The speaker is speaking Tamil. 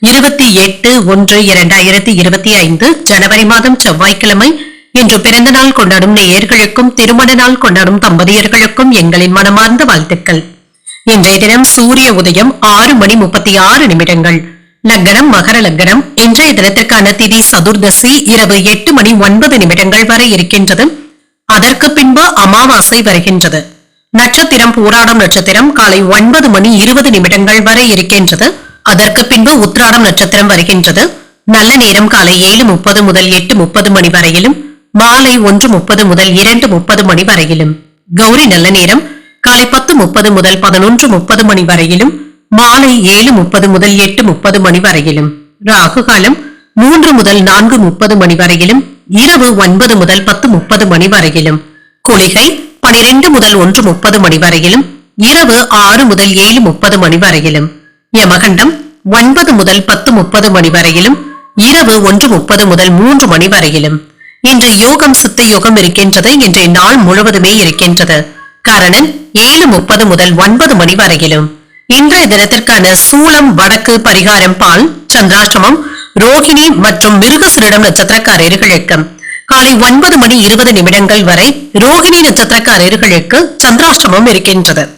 இருபத்தி எட்டு ஒன்று இரண்டாயிரத்தி இருபத்தி ஐந்து ஜனவரி மாதம் செவ்வாய்க்கிழமை. இன்று பிறந்த நாள் கொண்டாடும் நேயர்களுக்கும் திருமண நாள் கொண்டாடும் தம்பதியர்களுக்கும் எங்களின் மனமார்ந்த வாழ்த்துக்கள். இன்றைய தினம் சூரிய உதயம் ஆறு மணி முப்பத்தி ஆறு நிமிடங்கள். லக்னம் மகர லக்னம் இன்றைய தினத்திற்கான திதி சதுர்தசி இரவு எட்டு மணி ஒன்பது நிமிடங்கள் வரை இருக்கின்றது. அதற்கு பின்பு அமாவாசை வருகின்றது. நட்சத்திரம் பூராடம் நட்சத்திரம் காலை ஒன்பது மணி இருபது நிமிடங்கள் வரை இருக்கின்றது. அதற்கு பின்பு உத்ராடம் நட்சத்திரம் வருகின்றது. நல்ல நேரம் காலை ஏழு முப்பது முதல் எட்டு முப்பது மணி வரையிலும் மாலை ஒன்று முப்பது முதல் இரண்டு முப்பது மணி வரையிலும். கௌரி நல்ல நேரம் காலை பத்து முப்பது முதல் பதினொன்று முப்பது மணி வரையிலும் மாலை ஏழு முப்பது முதல் எட்டு முப்பது மணி வரையிலும். ராகு காலம் மூன்று முதல் நான்கு முப்பது மணி வரையிலும் இரவு ஒன்பது முதல் பத்து முப்பது மணி வரையிலும். குளிகை பனிரெண்டு முதல் ஒன்று முப்பது மணி வரையிலும் இரவு ஆறு முதல் ஏழு முப்பது மணி வரையிலும். யமகண்டம் ஒன்பது முதல் பத்து முப்பது மணி வரையிலும் இரவு ஒன்று முப்பது முதல் மூன்று மணி வரையிலும். இன்று யோகம் சித்த யோகம் இருக்கின்றது இன்றைய நாள் முழுவதுமே இருக்கின்றது. காரணம் ஏழு முப்பது முதல் ஒன்பது மணி வரையிலும். இன்றைய தினத்திற்கான சூளம் வடக்கு பரிகாரம் பால் சந்திராஷ்டமம் ரோகிணி மற்றும் மிருகசிரிடம் நட்சத்திரக்காரர்களுக்கு. காலை ஒன்பது மணி இருபது நிமிடங்கள் வரை ரோகிணி நட்சத்திரக்காரர்களுக்கு சந்திராஷ்டமம் இருக்கின்றது.